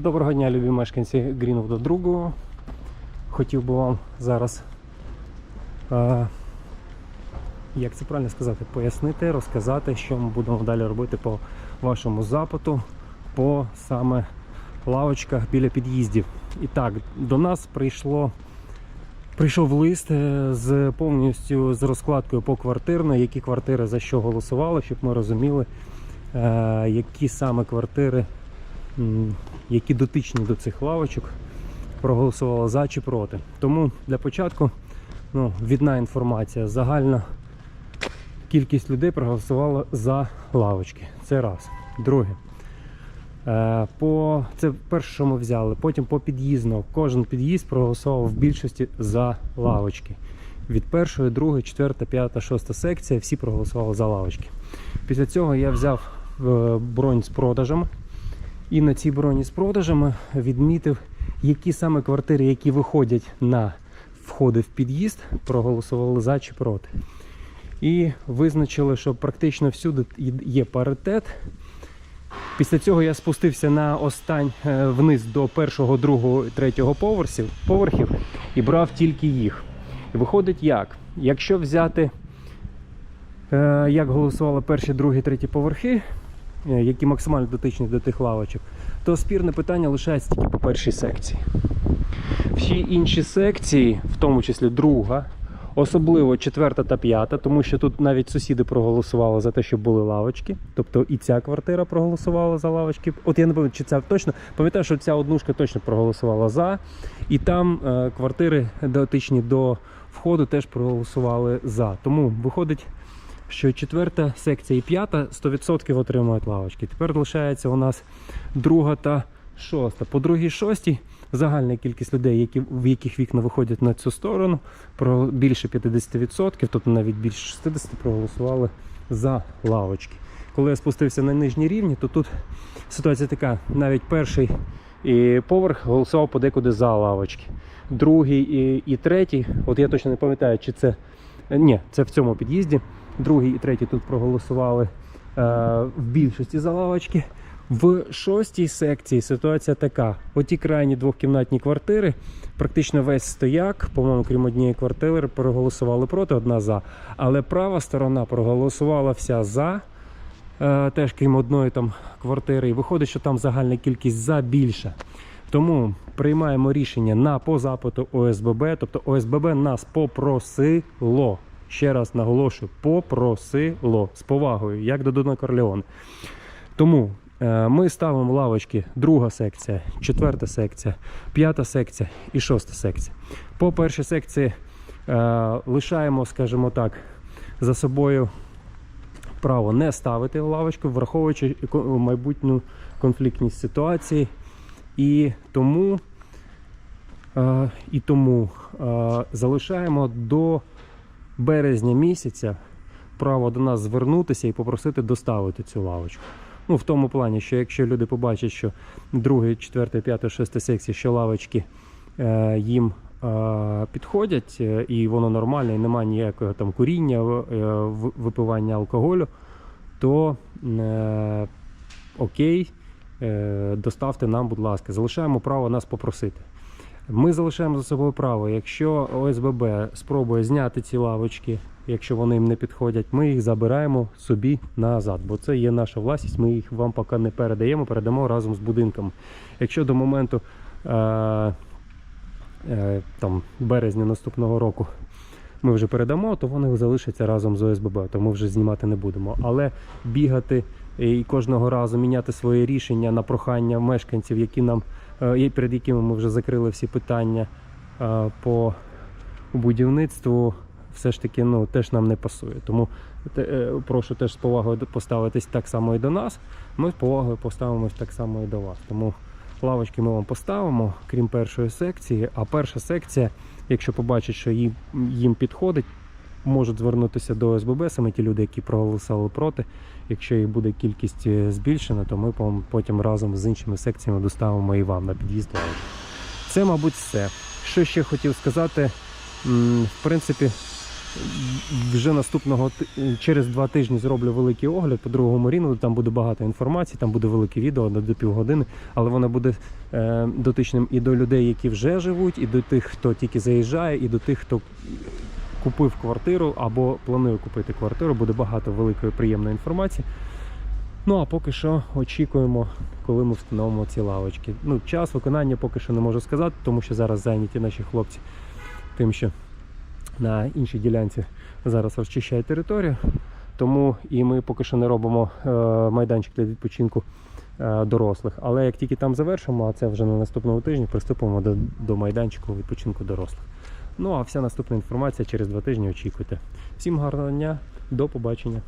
Доброго дня, любі мешканці Грінвуду другого. Хотів би вам зараз, е, як це правильно сказати, пояснити, розказати, що ми будемо далі робити по вашому запиту, по саме лавочках біля під'їздів. І так, до нас прийшло. Прийшов лист е, з повністю з розкладкою по квартирно, які квартири за що голосували, щоб ми розуміли, е, які саме квартири які дотичні до цих лавочок, проголосували за чи проти. Тому для початку ну, відна інформація. Загальна кількість людей проголосувала за лавочки. Це раз. Друге. Е, По, це перше, що ми взяли. Потім по під'їзду. Кожен під'їзд проголосував в більшості за лавочки. Від першої, другої, четверта, п'ята, шоста секція всі проголосували за лавочки. Після цього я взяв е, бронь з продажами. І на цій броні з продажами відмітив, які саме квартири, які виходять на входи в під'їзд, проголосували за чи проти. І визначили, що практично всюди є паритет. Після цього я спустився на остань е, вниз до першого, другого, третього поверхів, поверхів і брав тільки їх. І виходить як? Якщо взяти, е, як голосували перші, другі, треті поверхи, які максимально дотичні до тих лавочок, то спірне питання лишається тільки по першій секції. Всі інші секції, в тому числі друга, особливо четверта та п'ята, тому що тут навіть сусіди проголосували за те, щоб були лавочки. Тобто і ця квартира проголосувала за лавочки. От я не пам'ятаю, чи ця точно пам'ятаю, що ця однушка точно проголосувала за. І там е, квартири дотичні до входу теж проголосували за. Тому виходить що четверта секція і п'ята 100% отримують лавочки. Тепер лишається у нас друга та шоста. По другій шостій загальна кількість людей, які, в яких вікна виходять на цю сторону, про більше 50%, тобто навіть більше 60% проголосували за лавочки. Коли я спустився на нижні рівні, то тут ситуація така: навіть перший і поверх голосував подекуди за лавочки. Другий і, і третій, от я точно не пам'ятаю, чи це. Ні, це в цьому під'їзді. Другий і третій тут проголосували е, в більшості за лавочки. В шостій секції ситуація така: оті крайні двохкімнатні квартири, практично весь стояк, по-моєму, крім однієї квартири, проголосували проти, одна за. Але права сторона проголосувала вся за, е, теж крім одної там квартири. І виходить, що там загальна кількість за більша. Тому приймаємо рішення на по запиту ОСББ, тобто ОСББ нас попросило. Ще раз наголошую, попросило з повагою, як до Дона Корлеоне. Тому е, ми ставимо лавочки, друга секція, четверта секція, п'ята секція і шоста секція. По першій секції е, лишаємо, скажімо так, за собою право не ставити лавочку, враховуючи майбутню конфліктність ситуації. І тому, е, і тому залишаємо до березня місяця право до нас звернутися і попросити доставити цю лавочку. Ну, в тому плані, що якщо люди побачать, що 2, 4, 5, 6 секції, що лавочки е, їм е, підходять, е, і воно нормальне, і немає ніякого там куріння, е, випивання алкоголю, то е, окей, е, доставте нам, будь ласка, залишаємо право нас попросити. Ми залишаємо за собою право, якщо ОСББ спробує зняти ці лавочки, якщо вони їм не підходять, ми їх забираємо собі назад, бо це є наша власність, ми їх вам поки не передаємо, передамо разом з будинком. Якщо до моменту е, е, там, березня наступного року ми вже передамо, то вони залишаться разом з ОСББ, то ми вже знімати не будемо. Але бігати і кожного разу міняти своє рішення на прохання мешканців, які нам перед якими ми вже закрили всі питання е, по будівництву, все ж таки ну, теж нам не пасує. Тому е, прошу теж з повагою поставитись так само і до нас. Ми з повагою поставимось так само і до вас. Тому лавочки ми вам поставимо, крім першої секції. А перша секція, якщо побачать, що їм підходить, можуть звернутися до СББ, саме ті люди, які проголосували проти. Якщо їх буде кількість е, збільшена, то ми потім разом з іншими секціями доставимо і вам на під'їзд. Це, мабуть, все. Що ще хотів сказати? В принципі, вже наступного через два тижні зроблю великий огляд по другому рівну. Там буде багато інформації, там буде велике відео до півгодини, але воно буде е, дотичним і до людей, які вже живуть, і до тих, хто тільки заїжджає, і до тих, хто купив квартиру або планує купити квартиру. Буде багато великої приємної інформації. Ну а поки що очікуємо, коли ми встановимо ці лавочки. Ну, час виконання поки що не можу сказати, тому що зараз зайняті наші хлопці тим, що на іншій ділянці зараз розчищають територію. Тому і ми поки що не робимо е, майданчик для відпочинку е, дорослих. Але як тільки там завершимо, а це вже на наступному тижні, приступимо до, до майданчику відпочинку дорослих. Ну а вся наступна інформація через два тижні очікуйте. Всім гарного дня, до побачення.